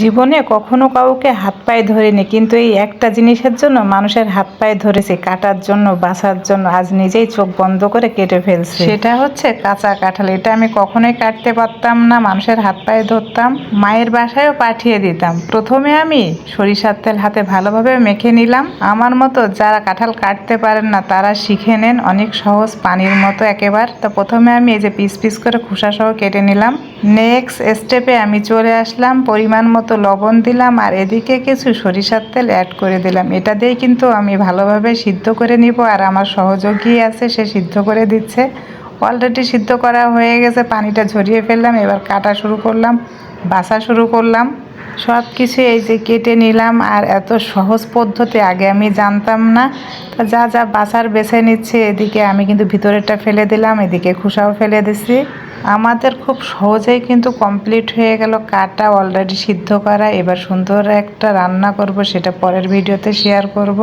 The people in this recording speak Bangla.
জীবনে কখনো কাউকে হাত পায়ে ধরিনি, কিন্তু এই একটা জিনিসের জন্য মানুষের হাত পায়ে ধরেছে, কাটার জন্য, বাঁচার জন্য, আজ নিজেই চোখ বন্ধ করে কেটে ফেলছে। সেটা হচ্ছে কাঁচা কাঁঠাল, এটা আমি কখনোই কাটতে পারতাম না, মানুষের হাত পায়ে ধরতাম, মায়ের বাসায়ও পাঠিয়ে দিতাম। প্রথমে আমি সরিষার তেল হাতে ভালোভাবে মেখে নিলাম, আমার মতো যারা কাঁঠাল কাটতে পারেন না, তারা শিখে নেন, অনেক সহজ পানির মতো একেবার। তো প্রথমে আমি এই যে পিস পিস করে খোসা সহ কেটে নিলাম নেক্সট স্টেপে আমি চলে আসলাম, পরিমাণ মতো লবণ দিলাম আর এদিকে কিছু সরিষার তেল অ্যাড করে দিলাম। এটা দিয়ে কিন্তু আমি ভালোভাবে সিদ্ধ করে নিব আর আমার সহযোগী আছে, সে সিদ্ধ করে দিচ্ছে। অলরেডি সিদ্ধ করা হয়ে গেছে, পানিটা ঝরিয়ে ফেললাম, এবার কাটা শুরু করলাম বাসা শুরু করলাম। সব কিছু এই যে কেটে নিলাম আর এত সহজ পদ্ধতি, আগে আমি জানতাম না। তো যা যা বাসার বেছে নিচ্ছে, এদিকে আমি কিন্তু ভিতরেরটা ফেলে দিলাম, এদিকে খোসাও ফেলে দিছি। আমাদের খুব সহজেই কিন্তু কমপ্লিট হয়ে গেল কাটা অলরেডি সিদ্ধ করা। এবার সুন্দর একটা রান্না করব, সেটা পরের ভিডিওতে শেয়ার করব।